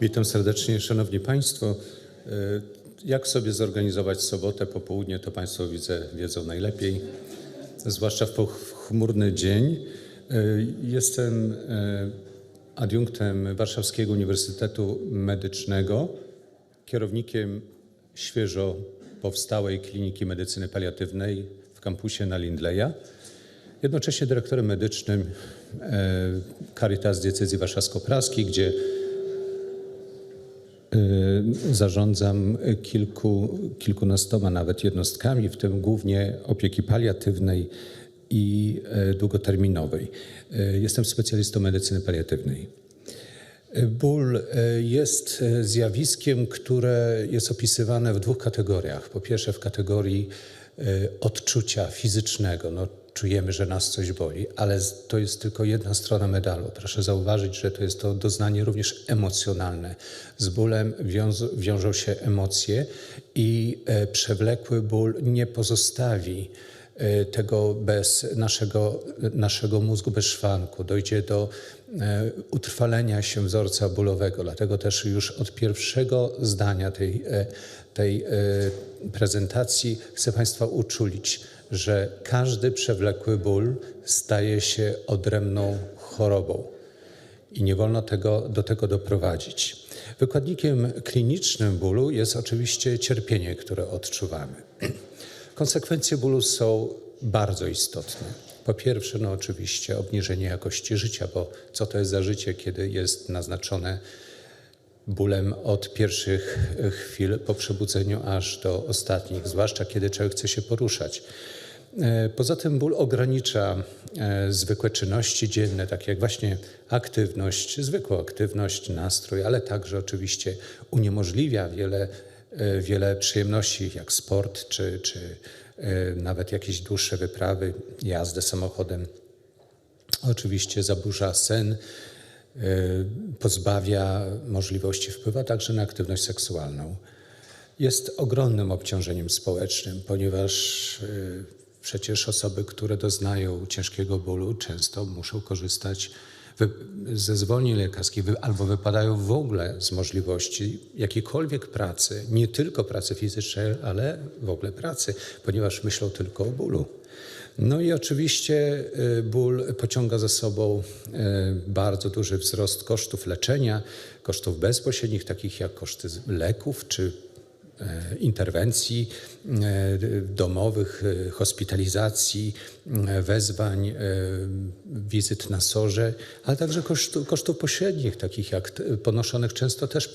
Witam serdecznie, Szanowni Państwo. E, Jak sobie zorganizować sobotę, popołudnie, to Państwo widzę, wiedzą najlepiej, zwłaszcza w pochmurny dzień. E, Jestem e, adiunktem Warszawskiego Uniwersytetu Medycznego, kierownikiem świeżo powstałej Kliniki Medycyny Paliatywnej w kampusie na Lindleya. Jednocześnie dyrektorem medycznym Caritas Diecezji Warszawsko-Praskiej, gdzie Zarządzam kilku, kilkunastoma nawet jednostkami, w tym głównie opieki paliatywnej i e, długoterminowej. E, Jestem specjalistą medycyny paliatywnej. E, Ból jest zjawiskiem, które jest opisywane w dwóch kategoriach. Po pierwsze, w kategorii odczucia fizycznego. No, czujemy, że nas coś boli, ale to jest tylko jedna strona medalu. Proszę zauważyć, że to jest to doznanie również emocjonalne. Z bólem wiąz, wiążą się emocje i e, przewlekły ból nie pozostawi e, tego bez naszego, naszego mózgu bez szwanku. Dojdzie do e, utrwalenia się wzorca bólowego. Dlatego też już od pierwszego zdania tej, e, tej e, prezentacji chcę Państwa uczulić, że każdy przewlekły ból staje się odrębną chorobą i nie wolno tego, do tego doprowadzić. Wykładnikiem klinicznym bólu jest oczywiście cierpienie, które odczuwamy. Konsekwencje bólu są bardzo istotne. Po pierwsze, no oczywiście obniżenie jakości życia, bo co to jest za życie, kiedy jest naznaczone bólem od pierwszych chwil po przebudzeniu aż do ostatnich, zwłaszcza kiedy człowiek chce się poruszać. E, Poza tym ból ogranicza e, zwykłe czynności dzienne, takie jak właśnie aktywność, zwykłą aktywność, nastrój, ale także oczywiście uniemożliwia wiele, e, wiele przyjemności, jak sport czy, czy e, nawet jakieś dłuższe wyprawy, jazdę samochodem. Oczywiście zaburza sen, pozbawia możliwości, wpływa także na aktywność seksualną. Jest ogromnym obciążeniem społecznym, ponieważ y, przecież osoby, które doznają ciężkiego bólu, często muszą korzystać ze zwolnień lekarskich albo wypadają w ogóle z możliwości jakiejkolwiek pracy, nie tylko pracy fizycznej, ale w ogóle pracy, ponieważ myślą tylko o bólu. No i oczywiście y, ból pociąga za sobą y, bardzo duży wzrost kosztów leczenia, kosztów bezpośrednich, takich jak koszty leków czy e, interwencji domowych, hospitalizacji, wezwań, wizyt na sorze, ale także kosztu, kosztów pośrednich, takich jak ponoszonych często też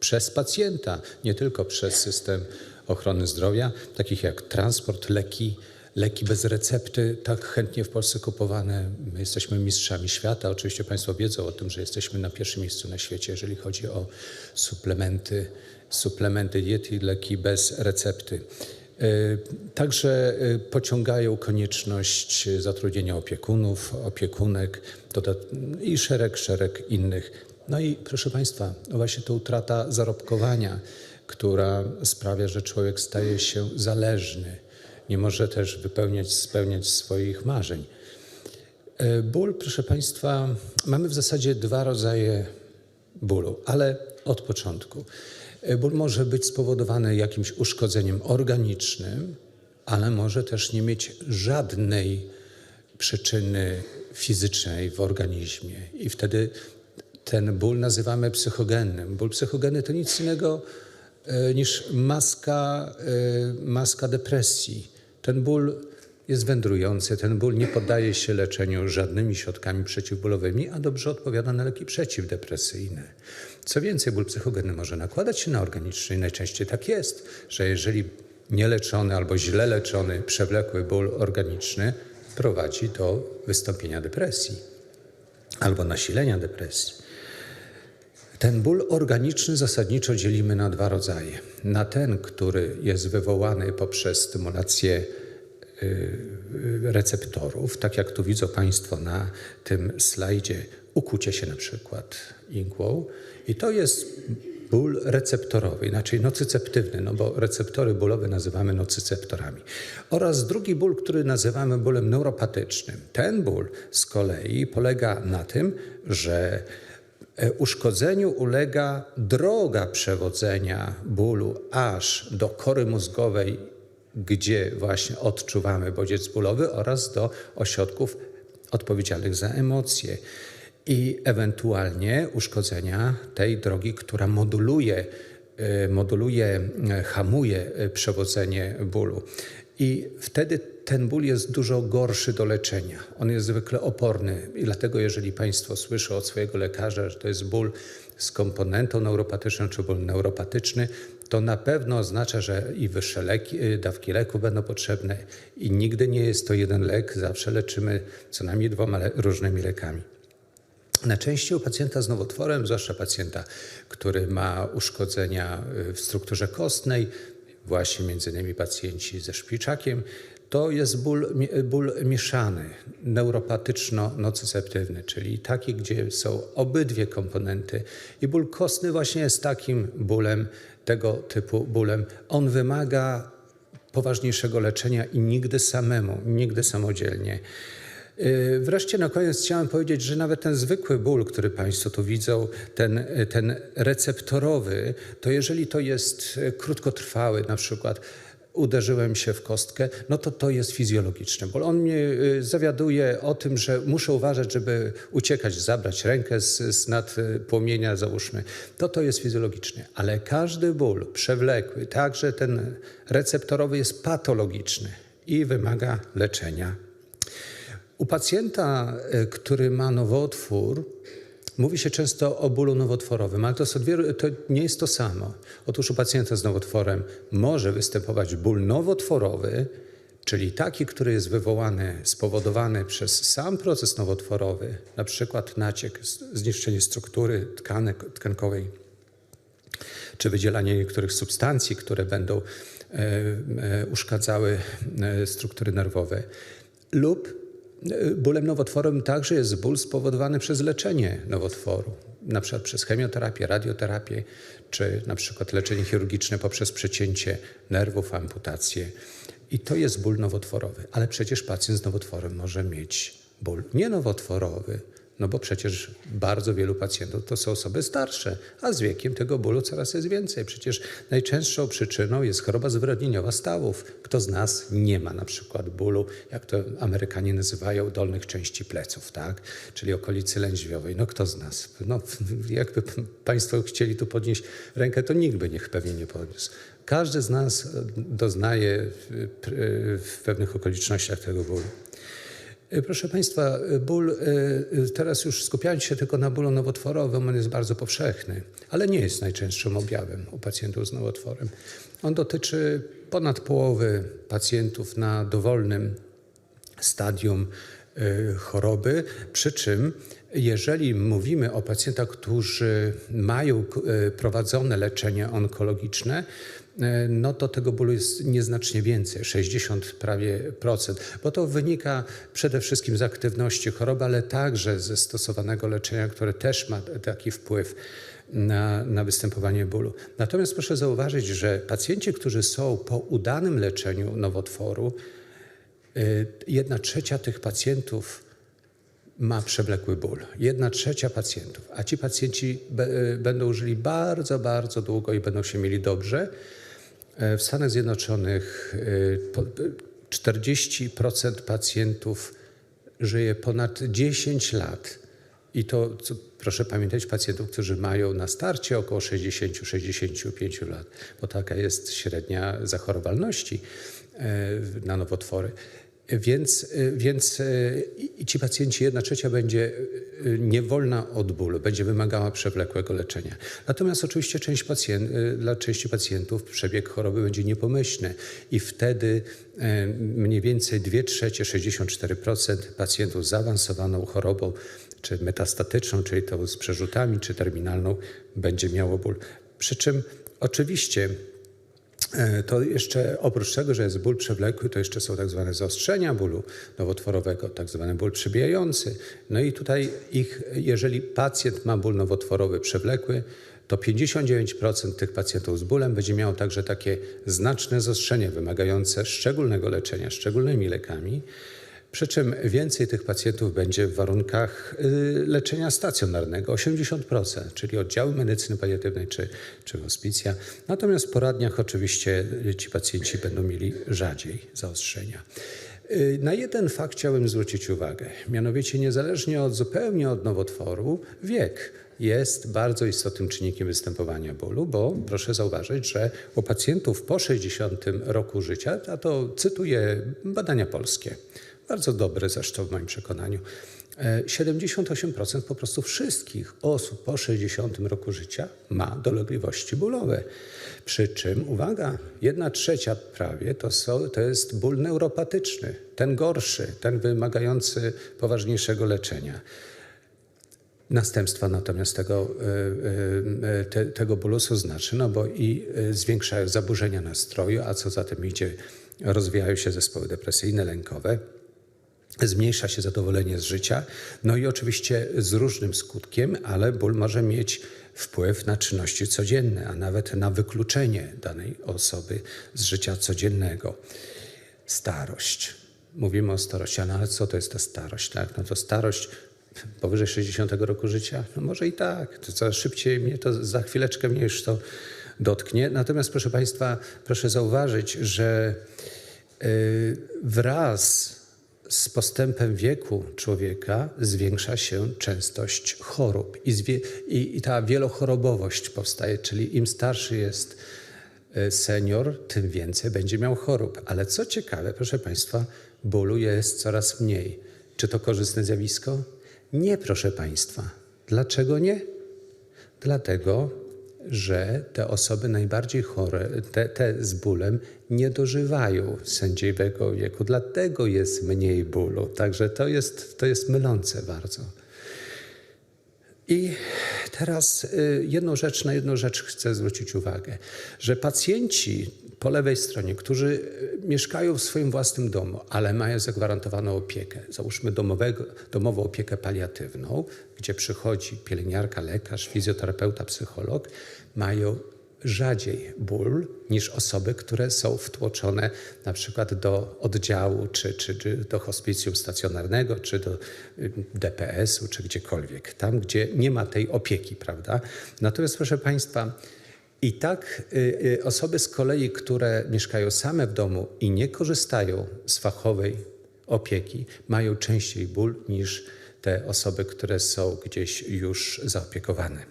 przez pacjenta, nie tylko przez system ochrony zdrowia, takich jak transport, leki, leki bez recepty, tak chętnie w Polsce kupowane. My jesteśmy mistrzami świata. Oczywiście Państwo wiedzą o tym, że jesteśmy na pierwszym miejscu na świecie, jeżeli chodzi o suplementy, suplementy diety leki bez recepty. E, Także e, pociągają konieczność zatrudnienia opiekunów, opiekunek i szereg, szereg innych. No i proszę Państwa, właśnie to utrata zarobkowania, która sprawia, że człowiek staje się zależny, nie może też wypełniać, spełniać swoich marzeń. E, Ból, proszę Państwa, mamy w zasadzie dwa rodzaje bólu, ale od początku. E, Ból może być spowodowany jakimś uszkodzeniem organicznym, ale może też nie mieć żadnej przyczyny fizycznej w organizmie. I wtedy ten ból nazywamy psychogennym. Ból psychogenny to nic innego e, niż maska, maska depresji. Ten ból jest wędrujący, ten ból nie poddaje się leczeniu żadnymi środkami przeciwbólowymi, a dobrze odpowiada na leki przeciwdepresyjne. Co więcej, ból psychogenny może nakładać się na organiczny i najczęściej tak jest, że jeżeli nieleczony albo źle leczony przewlekły ból organiczny prowadzi do wystąpienia depresji albo nasilenia depresji. Ten ból organiczny zasadniczo dzielimy na dwa rodzaje. Na ten, który jest wywołany poprzez stymulację y, receptorów, tak jak tu widzą Państwo na tym slajdzie, ukucie się na przykład igłą. I to jest ból receptorowy, inaczej nocyceptywny, no bo receptory bólowe nazywamy nocyceptorami. Oraz drugi ból, który nazywamy bólem neuropatycznym. Ten ból z kolei polega na tym, że Uszkodzeniu ulega droga przewodzenia bólu aż do kory mózgowej, gdzie właśnie odczuwamy bodziec bólowy oraz do ośrodków odpowiedzialnych za emocje i ewentualnie uszkodzenia tej drogi, która moduluje, e, moduluje, e, hamuje e, przewodzenie bólu. I wtedy ten ból jest dużo gorszy do leczenia. On jest zwykle oporny i dlatego jeżeli Państwo słyszą od swojego lekarza, że to jest ból z komponentą neuropatyczną czy ból neuropatyczny, to na pewno oznacza, że i wyższe leki, y, dawki leku będą potrzebne i nigdy nie jest to jeden lek, zawsze leczymy co najmniej dwoma le różnymi lekami. Najczęściej u pacjenta z nowotworem, zwłaszcza pacjenta, który ma uszkodzenia y, w strukturze kostnej, właśnie między innymi pacjenci ze szpiczakiem, to jest ból, ból mieszany, neuropatyczno-nocyceptywny, czyli taki, gdzie są obydwie komponenty. I ból kostny właśnie jest takim bólem, tego typu bólem. On wymaga poważniejszego leczenia i nigdy samemu, nigdy samodzielnie. Yy, wreszcie na koniec chciałem powiedzieć, że nawet ten zwykły ból, który Państwo tu widzą, ten, ten receptorowy, to jeżeli to jest krótkotrwały, na przykład uderzyłem się w kostkę, no to to jest fizjologiczny ból. On mnie y, zawiaduje o tym, że muszę uważać, żeby uciekać, zabrać rękę z, z nad płomienia, załóżmy. To to jest fizjologiczny. Ale każdy ból przewlekły, także ten receptorowy jest patologiczny i wymaga leczenia. U pacjenta, y, który ma nowotwór, Mówi się często o bólu nowotworowym, ale to, to, nie jest to samo. Otóż u pacjenta z nowotworem może występować ból nowotworowy, czyli taki, który jest wywołany, spowodowany przez sam proces nowotworowy, na przykład naciek, zniszczenie struktury tkanek, tkankowej, czy wydzielanie niektórych substancji, które będą e, e, uszkadzały e, struktury nerwowe, lub Bólem nowotworowym także jest ból spowodowany przez leczenie nowotworu, na przykład przez chemioterapię, radioterapię, czy na przykład leczenie chirurgiczne poprzez przecięcie nerwów, amputację. I to jest ból nowotworowy. Ale przecież pacjent z nowotworem może mieć ból nienowotworowy, no bo przecież bardzo wielu pacjentów to są osoby starsze, a z wiekiem tego bólu coraz jest więcej. Przecież najczęstszą przyczyną jest choroba zwyrodnieniowa stawów. Kto z nas nie ma na przykład bólu, jak to Amerykanie nazywają, dolnych części pleców, tak? Czyli okolicy lędźwiowej. No kto z nas? No, jakby Państwo chcieli tu podnieść rękę, to nikt by niech pewnie nie podniósł. Każdy z nas doznaje w pewnych okolicznościach tego bólu. E, proszę Państwa, e, ból, e, teraz już skupiając się tylko na bólu nowotworowym, on jest bardzo powszechny, ale nie jest najczęstszym objawem u pacjentów z nowotworem. On dotyczy ponad połowy pacjentów na dowolnym stadium choroby, przy czym jeżeli mówimy o pacjentach, którzy mają prowadzone leczenie onkologiczne, no to tego bólu jest nieznacznie więcej, 60 prawie procent, bo to wynika przede wszystkim z aktywności choroby, ale także ze stosowanego leczenia, które też ma taki wpływ na, na występowanie bólu. Natomiast proszę zauważyć, że pacjenci, którzy są po udanym leczeniu nowotworu, e, jedna trzecia tych pacjentów ma przewlekły ból. Jedna trzecia pacjentów, a ci pacjenci e, będą żyli bardzo, bardzo długo i będą się mieli dobrze. E, w Stanach Zjednoczonych 40% e, pacjentów żyje ponad 10 lat. I to, co, proszę pamiętać, pacjentów, którzy mają na starcie około 60-65 lat, bo taka jest średnia zachorowalności e, na nowotwory. Więc, więc y, ci pacjenci, jedna trzecia będzie y, niewolna od bólu, będzie wymagała przewlekłego leczenia. Natomiast oczywiście część pacjent, dla części pacjentów przebieg choroby będzie niepomyślny i wtedy mniej więcej 2 trzecie, 64% pacjentów z zaawansowaną chorobą, czy metastatyczną, czyli tą z przerzutami, czy terminalną, będzie miało ból. Przy czym oczywiście E, to jeszcze oprócz tego, że jest ból przewlekły, to jeszcze są tak zwane zaostrzenia bólu nowotworowego, tak zwany ból przebijający. No i tutaj ich, jeżeli pacjent ma ból nowotworowy przewlekły, to 59% tych pacjentów z bólem będzie miało także takie znaczne zaostrzenie wymagające szczególnego leczenia, szczególnymi lekami. Przy czym więcej tych pacjentów będzie w warunkach y, leczenia stacjonarnego, 80%, czyli oddziały medycyny paliatywnej czy, czy hospicja. Natomiast w poradniach oczywiście ci pacjenci będą mieli rzadziej zaostrzenia. Y, Na jeden fakt chciałem zwrócić uwagę, mianowicie niezależnie od zupełnie od nowotworu, wiek jest bardzo istotnym czynnikiem występowania bólu, bo proszę zauważyć, że u pacjentów po 60 roku życia, a to cytuję badania polskie, bardzo dobre zresztą w moim przekonaniu, e, 78% po prostu wszystkich osób po 60 roku życia ma dolegliwości bólowe. Przy czym, uwaga, jedna trzecia prawie to, są, to jest ból neuropatyczny, ten gorszy, ten wymagający poważniejszego leczenia. Następstwa natomiast tego, y, y, te, tego bólu są znaczne, no bo i zwiększają zaburzenia nastroju, a co za tym idzie, rozwijają się zespoły depresyjne, lękowe. Zmniejsza się zadowolenie z życia, no i oczywiście z różnym skutkiem, ale ból może mieć wpływ na czynności codzienne, a nawet na wykluczenie danej osoby z życia codziennego. Starość. Mówimy o starości, ale co to jest ta starość? Tak? No to starość powyżej 60 roku życia? No może i tak, to coraz szybciej mnie to za chwileczkę mnie już to dotknie. Natomiast proszę Państwa, proszę zauważyć, że y, wraz z postępem wieku człowieka zwiększa się częstość chorób i, i, i ta wielochorobowość powstaje, czyli im starszy jest y, senior, tym więcej będzie miał chorób. Ale co ciekawe, proszę Państwa, bólu jest coraz mniej. Czy to korzystne zjawisko? Nie, proszę Państwa. Dlaczego nie? Dlatego, że te osoby najbardziej chore, te, te z bólem, nie dożywają sędziwego wieku. Dlatego jest mniej bólu. Także to jest, to jest mylące bardzo. I teraz y, jedną rzecz, na jedną rzecz chcę zwrócić uwagę, że pacjenci po lewej stronie, którzy y, mieszkają w swoim własnym domu, ale mają zagwarantowaną opiekę, załóżmy domowego, domową opiekę paliatywną, gdzie przychodzi pielęgniarka, lekarz, fizjoterapeuta, psycholog, mają rzadziej ból niż osoby, które są wtłoczone na przykład do oddziału, czy, czy, czy do hospicjum stacjonarnego, czy do y, DPS-u, czy gdziekolwiek, tam gdzie nie ma tej opieki, prawda? Natomiast proszę Państwa, i tak y, y, osoby z kolei, które mieszkają same w domu i nie korzystają z fachowej opieki, mają częściej ból niż te osoby, które są gdzieś już zaopiekowane.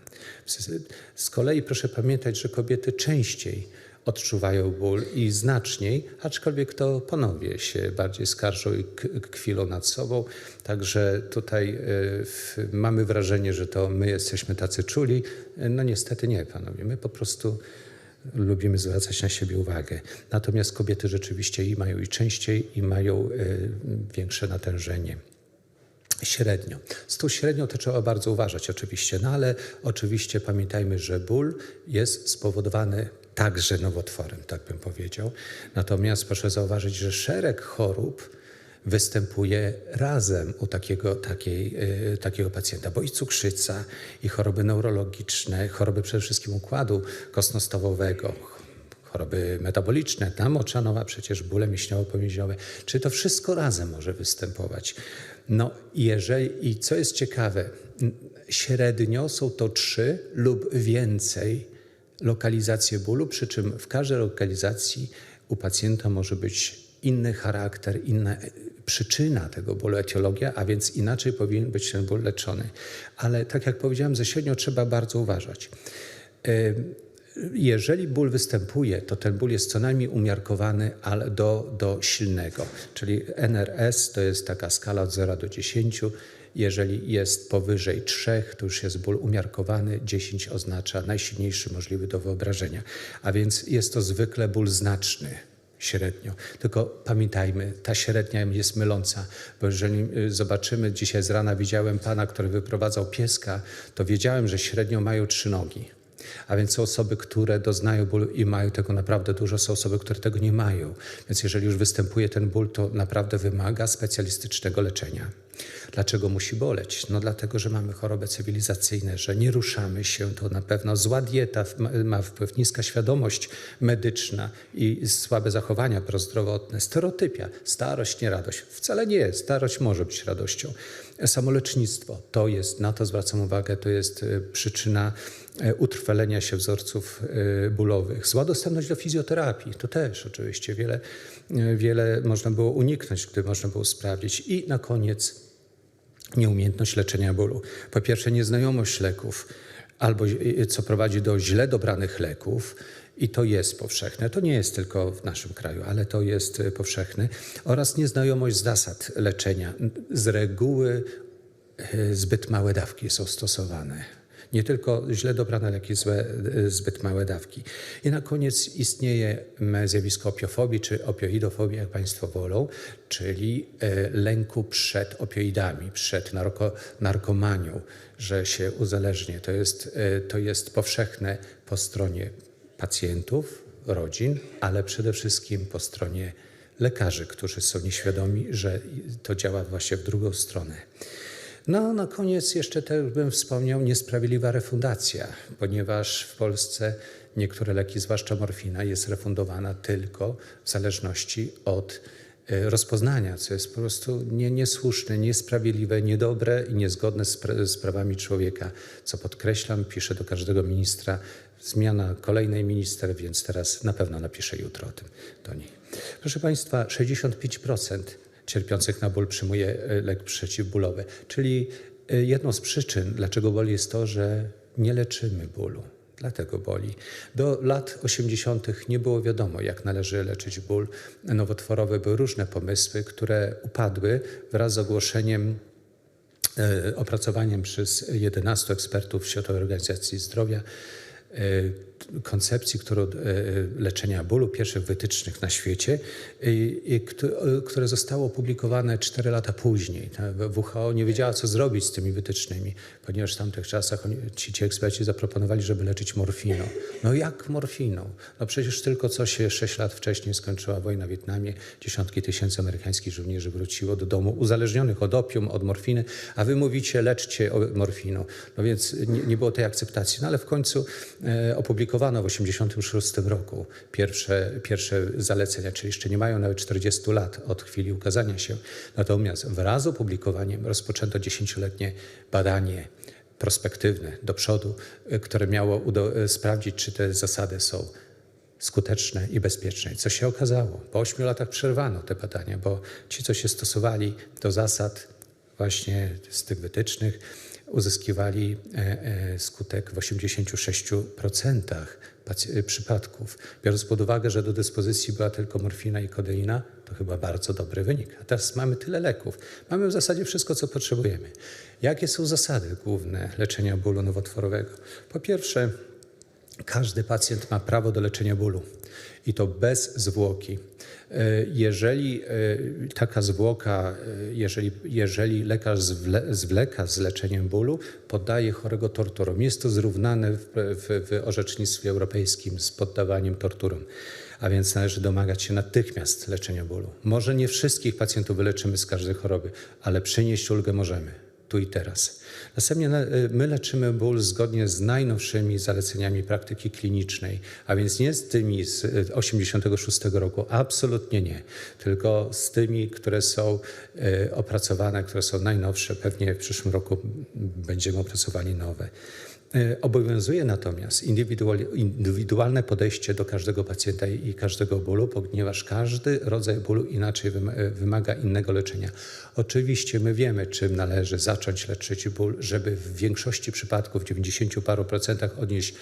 Z kolei proszę pamiętać, że kobiety częściej odczuwają ból i znaczniej, aczkolwiek to panowie się bardziej skarżą i kwilą nad sobą. Także tutaj y, mamy wrażenie, że to my jesteśmy tacy czuli. No niestety nie, panowie. My po prostu lubimy zwracać na siebie uwagę. Natomiast kobiety rzeczywiście i mają i częściej i mają y, większe natężenie. Średnio. Z tą średnią to trzeba bardzo uważać oczywiście, no ale oczywiście pamiętajmy, że ból jest spowodowany także nowotworem, tak bym powiedział. Natomiast proszę zauważyć, że szereg chorób występuje razem u takiego, takiej, y, takiego pacjenta, bo i cukrzyca, i choroby neurologiczne, choroby przede wszystkim układu kostno-stawowego, choroby metaboliczne, ta moczanowa, przecież bóle mięśniowo-pomięźniowe, czy to wszystko razem może występować. No jeżeli, i co jest ciekawe, średnio są to trzy lub więcej lokalizacje bólu, przy czym w każdej lokalizacji u pacjenta może być inny charakter, inna e, przyczyna tego bólu, etiologia, a więc inaczej powinien być ten ból leczony. Ale tak jak powiedziałem, ze trzeba bardzo uważać. Jeżeli ból występuje, to ten ból jest co najmniej umiarkowany ale do, do silnego, czyli NRS to jest taka skala od 0 do 10. Jeżeli jest powyżej 3, to już jest ból umiarkowany, 10 oznacza najsilniejszy możliwy do wyobrażenia. A więc jest to zwykle ból znaczny, średnio. Tylko pamiętajmy, ta średnia jest myląca, bo jeżeli y, zobaczymy, dzisiaj z rana widziałem pana, który wyprowadzał pieska, to wiedziałem, że średnio mają trzy nogi. A więc są osoby, które doznają bólu i mają tego naprawdę dużo, są osoby, które tego nie mają. Więc jeżeli już występuje ten ból, to naprawdę wymaga specjalistycznego leczenia. Dlaczego musi boleć? No dlatego, że mamy choroby cywilizacyjne, że nie ruszamy się, to na pewno zła dieta ma- wpływ, niska świadomość medyczna i słabe zachowania prozdrowotne, stereotypia, starość, nie radość. Wcale nie, starość może być radością. Samolecznictwo, to jest, na to zwracam uwagę, to jest e, przyczyna utrwalenia się wzorców e, bólowych. Zła dostępność do fizjoterapii, to też oczywiście wiele, e, wiele można było uniknąć, gdy można było sprawdzić. I na koniec nieumiejętność leczenia bólu. Po pierwsze, nieznajomość leków, albo co prowadzi do źle dobranych leków, i to jest powszechne. To nie jest tylko w naszym kraju, ale to jest powszechne. Oraz nieznajomość zasad leczenia. Z reguły zbyt małe dawki są stosowane. Nie tylko źle dobrane leki, złe, y, zbyt małe dawki. I na koniec istnieje zjawisko opiofobii, czy opioidofobii, jak Państwo wolą, czyli y, lęku przed opioidami, przed narko, narkomanią, że się uzależnię. To jest, y, to jest powszechne po stronie pacjentów, rodzin, ale przede wszystkim po stronie lekarzy, którzy są nieświadomi, że to działa właśnie w drugą stronę. No, na koniec jeszcze też bym wspomniał niesprawiedliwa refundacja, ponieważ w Polsce niektóre leki, zwłaszcza morfina, jest refundowana tylko w zależności od e, rozpoznania, co jest po prostu nie, niesłuszne, niesprawiedliwe, niedobre i niezgodne z, z prawami człowieka, co podkreślam, piszę do każdego ministra. Zmiana kolejnej minister, więc teraz na pewno napiszę jutro o tym do niej. Proszę Państwa, 65% cierpiących na ból przyjmuje e, lek przeciwbólowy. Czyli e, jedną z przyczyn, dlaczego boli, jest to, że nie leczymy bólu. Dlatego boli. Do lat 80. nie było wiadomo, jak należy leczyć ból nowotworowy. Były różne pomysły, które upadły wraz z ogłoszeniem e, opracowaniem przez 11 ekspertów Światowej Organizacji Zdrowia koncepcji którą, e, leczenia bólu, pierwszych wytycznych na świecie, któ- które zostało opublikowane 4 lata później. WHO nie wiedziała, co zrobić z tymi wytycznymi, ponieważ w tamtych czasach ci, ci eksperci zaproponowali, żeby leczyć morfiną. No jak morfiną? No przecież tylko co się 6 lat wcześniej skończyła wojna w Wietnamie, dziesiątki tysięcy amerykańskich żołnierzy wróciło do domu uzależnionych od opium, od morfiny, a wy mówicie leczcie morfiną. No więc nie, nie było tej akceptacji. No ale w końcu e, opublikowano w 1986 roku pierwsze, pierwsze zalecenia, czyli jeszcze nie mają nawet 40 lat od chwili ukazania się. Natomiast wraz z opublikowaniem rozpoczęto dziesięcioletnie badanie prospektywne do przodu, e, które miało e, sprawdzić, czy te zasady są skuteczne i bezpieczne. Co się okazało? Po ośmiu latach przerwano te badania, bo ci, co się stosowali do zasad właśnie z tych wytycznych, uzyskiwali e, e, skutek w 86% pac- e, przypadków. Biorąc pod uwagę, że do dyspozycji była tylko morfina i kodeina, to chyba bardzo dobry wynik. A teraz mamy tyle leków. Mamy w zasadzie wszystko, co potrzebujemy. Jakie są zasady główne leczenia bólu nowotworowego? Po pierwsze, każdy pacjent ma prawo do leczenia bólu i to bez zwłoki. E, Jeżeli e, taka zwłoka, e, jeżeli, jeżeli lekarz zwle, zwleka z leczeniem bólu, poddaje chorego torturom. Jest to zrównane w, w, w orzecznictwie europejskim z poddawaniem torturom. A więc należy domagać się natychmiast leczenia bólu. Może nie wszystkich pacjentów wyleczymy z każdej choroby, ale przynieść ulgę możemy tu i teraz. Następnie na- y, my leczymy ból zgodnie z najnowszymi zaleceniami praktyki klinicznej, a więc nie z tymi z y, 86 roku, absolutnie nie, tylko z tymi, które są y, opracowane, które są najnowsze. Pewnie w przyszłym roku będziemy opracowali nowe. Y, Obowiązuje natomiast indywidual- indywidualne podejście do każdego pacjenta i każdego bólu, ponieważ każdy rodzaj bólu inaczej y, wymaga innego leczenia. Oczywiście my wiemy, czym należy zacząć leczyć ból, żeby w większości przypadków, w 90 paru procentach odnieść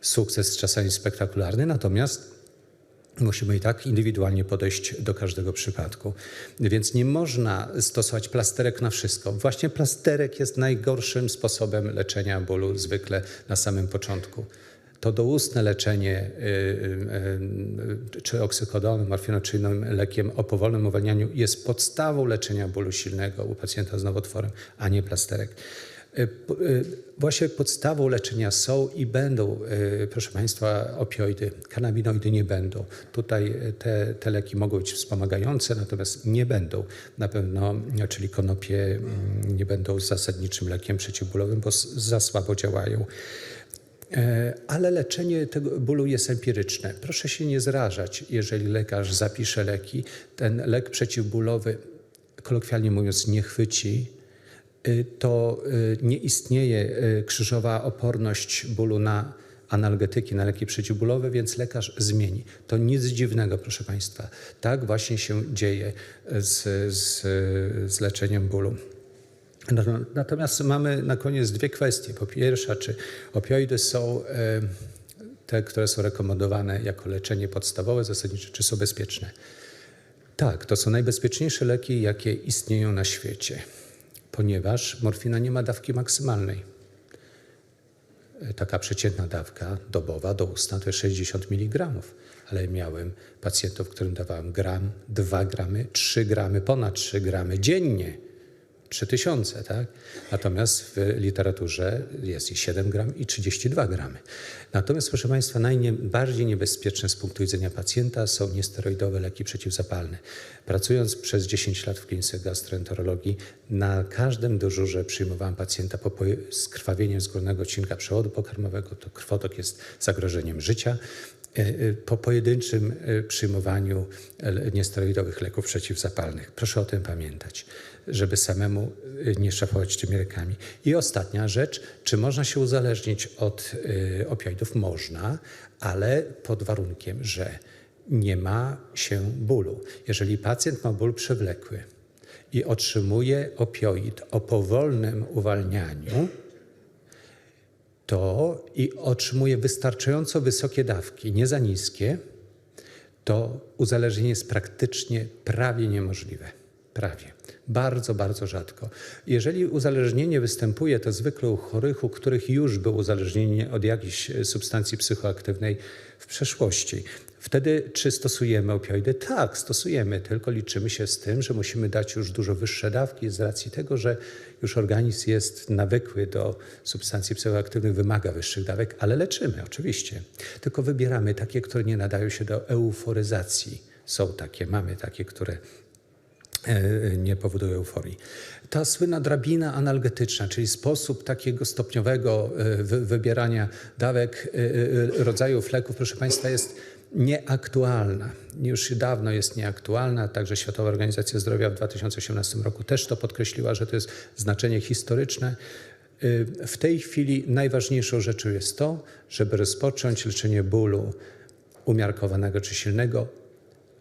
sukces czasami spektakularny, natomiast Musimy i tak indywidualnie podejść do każdego przypadku. Więc nie można stosować plasterek na wszystko. Właśnie plasterek jest najgorszym sposobem leczenia bólu zwykle na samym początku. To doustne leczenie y, y, y, czy czy innym lekiem o powolnym uwalnianiu jest podstawą leczenia bólu silnego u pacjenta z nowotworem, a nie plasterek. E, e, Właśnie podstawą leczenia są i będą, e, proszę Państwa, opioidy. Kanabinoidy nie będą. Tutaj te, te leki mogą być wspomagające, natomiast nie będą na pewno, czyli konopie mm, nie będą zasadniczym lekiem przeciwbólowym, bo za słabo działają. Ale leczenie tego bólu jest empiryczne. Proszę się nie zrażać, jeżeli lekarz zapisze leki. Ten lek przeciwbólowy, kolokwialnie mówiąc, nie chwyci, to y, nie istnieje y, krzyżowa oporność bólu na analgetyki, na leki przeciwbólowe, więc lekarz zmieni. To nic dziwnego, proszę Państwa. Tak właśnie się dzieje z, z, z leczeniem bólu. No, Natomiast mamy na koniec dwie kwestie. Po pierwsze, czy opioidy są te, które są rekomendowane jako leczenie podstawowe, zasadnicze, czy są bezpieczne? Tak, to są najbezpieczniejsze leki, jakie istnieją na świecie, ponieważ morfina nie ma dawki maksymalnej. E, Taka przeciętna dawka dobowa do ustna to jest 60 mg, ale miałem pacjentów, którym dawałem gram, 2 gramy, 3 gramy, ponad 3 gramy dziennie. 3000, tak? Natomiast w literaturze jest i 7 gram i 32 gramy. Natomiast, proszę Państwa, najbardziej niebezpieczne z punktu widzenia pacjenta są niesteroidowe leki przeciwzapalne. Pracując przez 10 lat w klinice gastroenterologii, na każdym dyżurze przyjmowałem pacjenta po poje- z górnego cinka przewodu pokarmowego. To krwotok jest zagrożeniem życia. E, e, Po pojedynczym e, przyjmowaniu niesteroidowych leków przeciwzapalnych. Proszę o tym pamiętać, żeby samemu nie szafować tymi lekami. I ostatnia rzecz, czy można się uzależnić od opioidów? Można, ale pod warunkiem, że nie ma się bólu. Jeżeli pacjent ma ból przewlekły i otrzymuje opioid o powolnym uwalnianiu, to i otrzymuje wystarczająco wysokie dawki, nie za niskie, to uzależnienie jest praktycznie prawie niemożliwe. Prawie. Bardzo, bardzo rzadko. Jeżeli uzależnienie występuje, to zwykle u chorych, u których już było uzależnienie od jakiejś substancji psychoaktywnej w przeszłości. Wtedy czy stosujemy opioidy? Tak, stosujemy, tylko liczymy się z tym, że musimy dać już dużo wyższe dawki z racji tego, że już organizm jest nawykły do substancji psychoaktywnych, wymaga wyższych dawek, ale leczymy oczywiście. Tylko wybieramy takie, które nie nadają się do euforyzacji. Są takie, mamy takie, które e, nie powoduje euforii. Ta słynna drabina analgetyczna, czyli sposób takiego stopniowego e, wy- wybierania dawek e, rodzajów leków, proszę Państwa, jest nieaktualna. Już dawno jest nieaktualna, także Światowa Organizacja Zdrowia w 2018 roku też to podkreśliła, że to jest znaczenie historyczne. Y, W tej chwili najważniejszą rzeczą jest to, żeby rozpocząć leczenie bólu umiarkowanego czy silnego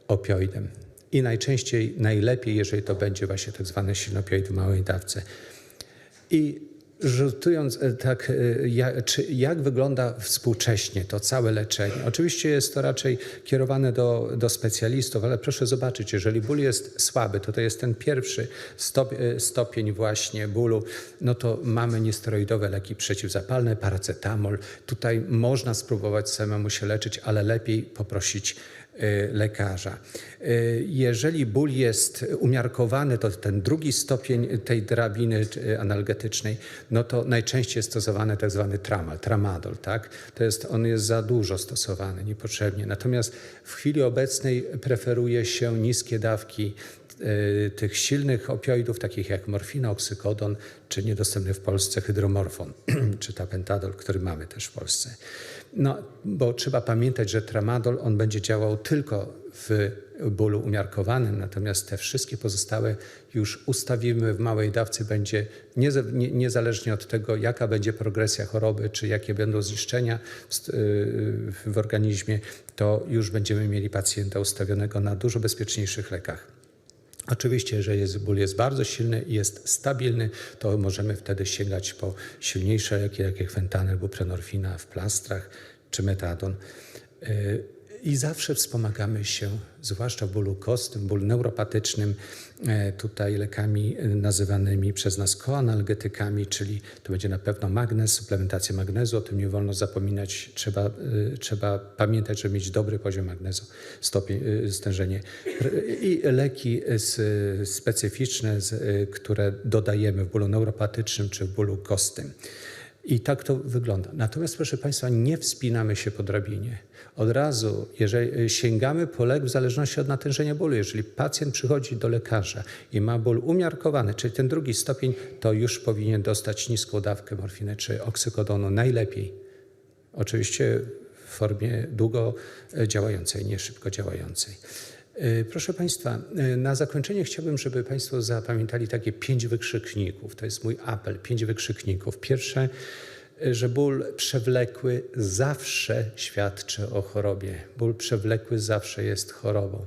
opioidem. I najczęściej, najlepiej, jeżeli to będzie właśnie tak zwany silny opioid w małej dawce. I rzutując e, tak, e, ja- czy, jak wygląda współcześnie to całe leczenie? Oczywiście jest to raczej kierowane do, do specjalistów, ale proszę zobaczyć, jeżeli ból jest słaby, to to jest ten pierwszy stop, e, stopień właśnie bólu, no to mamy niesteroidowe leki przeciwzapalne, paracetamol. Tutaj można spróbować samemu się leczyć, ale lepiej poprosić lekarza. E, Jeżeli ból jest umiarkowany, to ten drugi stopień tej drabiny e, analgetycznej, no to najczęściej jest stosowany tak zwany tramal, tramadol, tak? To jest, on jest za dużo stosowany, niepotrzebnie. Natomiast w chwili obecnej preferuje się niskie dawki tych silnych opioidów, takich jak morfina, oksykodon, czy niedostępny w Polsce hydromorfon, czy tapentadol, który mamy też w Polsce. No, bo trzeba pamiętać, że tramadol on będzie działał tylko w bólu umiarkowanym, natomiast te wszystkie pozostałe już ustawimy w małej dawce, będzie niezależnie od tego, jaka będzie progresja choroby, czy jakie będą zniszczenia w, w organizmie, to już będziemy mieli pacjenta ustawionego na dużo bezpieczniejszych lekach. Oczywiście, jeżeli jest, ból jest bardzo silny i jest stabilny, to możemy wtedy sięgać po silniejsze leki, jak fentanyl, buprenorfina w plastrach czy metadon. I zawsze wspomagamy się, zwłaszcza w bólu kostnym, bólu neuropatycznym, e, tutaj lekami e, nazywanymi przez nas koanalgetykami, czyli to będzie na pewno magnez, suplementacja magnezu, o tym nie wolno zapominać. Trzeba, e, trzeba pamiętać, żeby mieć dobry poziom magnezu, stopień, stężenie. I leki specyficzne, które dodajemy w bólu neuropatycznym czy w bólu kostnym. I tak to wygląda. Natomiast, proszę Państwa, nie wspinamy się po drabinie. Od razu, jeżeli sięgamy po lek w zależności od natężenia bólu, jeżeli pacjent przychodzi do lekarza i ma ból umiarkowany, czyli ten drugi stopień, to już powinien dostać niską dawkę morfiny czy oksykodonu, najlepiej. Oczywiście w formie długo e, działającej, nie szybko działającej. E, Proszę Państwa, e, na zakończenie chciałbym, żeby Państwo zapamiętali takie pięć wykrzykników. To jest mój apel, pięć wykrzykników. Pierwsze, e, że ból przewlekły zawsze świadczy o chorobie. Ból przewlekły zawsze jest chorobą.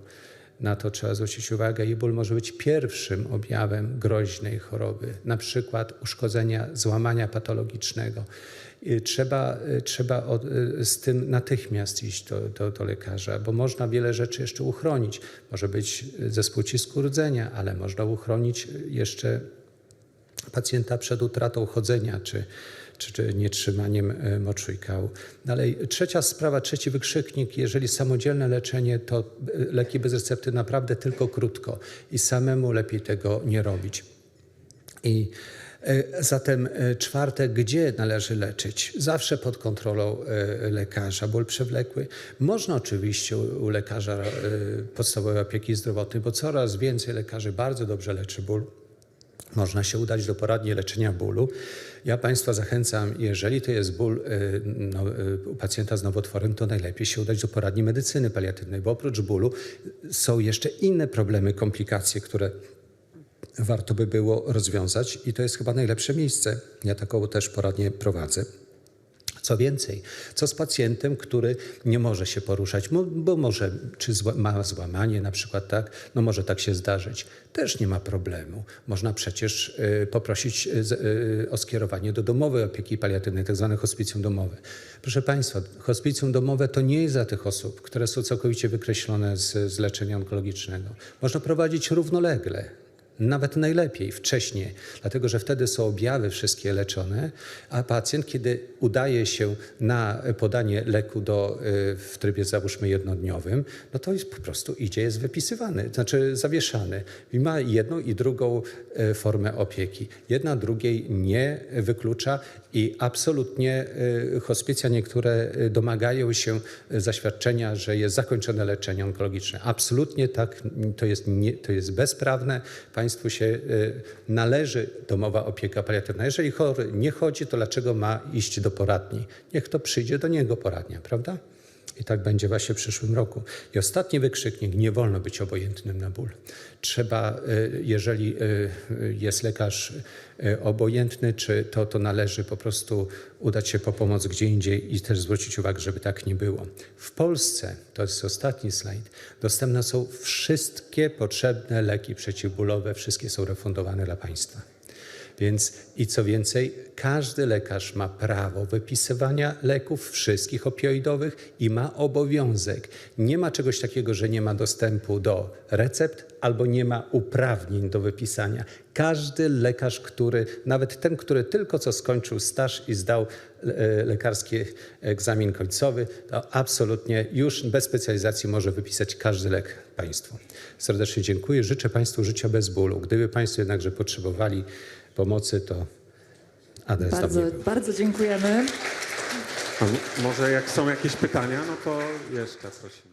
Na to trzeba zwrócić uwagę i ból może być pierwszym objawem groźnej choroby, na przykład uszkodzenia, złamania patologicznego. I Trzeba, trzeba od, z tym natychmiast iść do, do, do lekarza, bo można wiele rzeczy jeszcze uchronić. Może być zespół cisku rdzenia, ale można uchronić jeszcze pacjenta przed utratą chodzenia czy, czy, czy nietrzymaniem moczu i kału. Dalej, trzecia sprawa, trzeci wykrzyknik, jeżeli samodzielne leczenie, to leki bez recepty naprawdę tylko krótko i samemu lepiej tego nie robić. I zatem e, czwarte, gdzie należy leczyć? Zawsze pod kontrolą e, lekarza. Ból przewlekły. Można oczywiście u lekarza e, podstawowej opieki zdrowotnej, bo coraz więcej lekarzy bardzo dobrze leczy ból. Można się udać do poradni leczenia bólu. Ja Państwa zachęcam, jeżeli to jest ból no, u pacjenta z nowotworem, to najlepiej się udać do poradni medycyny paliatywnej, bo oprócz bólu są jeszcze inne problemy, komplikacje, które warto by było rozwiązać i to jest chyba najlepsze miejsce. Ja taką też poradnię prowadzę. Co więcej, co z pacjentem, który nie może się poruszać, bo może, czy zła, ma złamanie na przykład, tak? No może tak się zdarzyć. Też nie ma problemu. Można przecież y, poprosić y, y, o skierowanie do domowej opieki paliatywnej, tak zwane hospicjum domowe. Proszę Państwa, hospicjum domowe to nie jest dla tych osób, które są całkowicie wykreślone z, z leczenia onkologicznego. Można prowadzić równolegle. Nawet najlepiej wcześniej, dlatego że wtedy są objawy wszystkie leczone, a pacjent, kiedy udaje się na podanie leku do, y, w trybie załóżmy jednodniowym, no to jest po prostu idzie, jest wypisywany, znaczy zawieszany i ma jedną i drugą y, formę opieki. Jedna drugiej nie wyklucza i absolutnie y, hospicja niektóre domagają się zaświadczenia, że jest zakończone leczenie onkologiczne. Absolutnie tak, to jest, nie, to jest bezprawne. Państwu się y, należy domowa opieka paliatywna. Jeżeli chory nie chodzi, to dlaczego ma iść do poradni? Niech to przyjdzie do niego poradnia, prawda? I tak będzie właśnie w przyszłym roku. I ostatni wykrzyknik, nie wolno być obojętnym na ból. Trzeba, y, jeżeli y, jest lekarz y, obojętny, czy to, to należy po prostu udać się po pomoc gdzie indziej i też zwrócić uwagę, żeby tak nie było. W Polsce, to jest ostatni slajd, dostępne są wszystkie potrzebne leki przeciwbólowe, wszystkie są refundowane dla państwa. Więc i co więcej, każdy lekarz ma prawo wypisywania leków wszystkich opioidowych i ma obowiązek. Nie ma czegoś takiego, że nie ma dostępu do recept albo nie ma uprawnień do wypisania. Każdy lekarz, który, nawet ten, który tylko co skończył staż i zdał e, lekarski egzamin końcowy, to absolutnie już bez specjalizacji może wypisać każdy lek państwu. Serdecznie dziękuję. Życzę Państwu życia bez bólu. Gdyby Państwo jednakże potrzebowali pomocy, to adres do Bardzo, mnie był. bardzo dziękujemy. Może jak są jakieś pytania, no to jeszcze prosimy.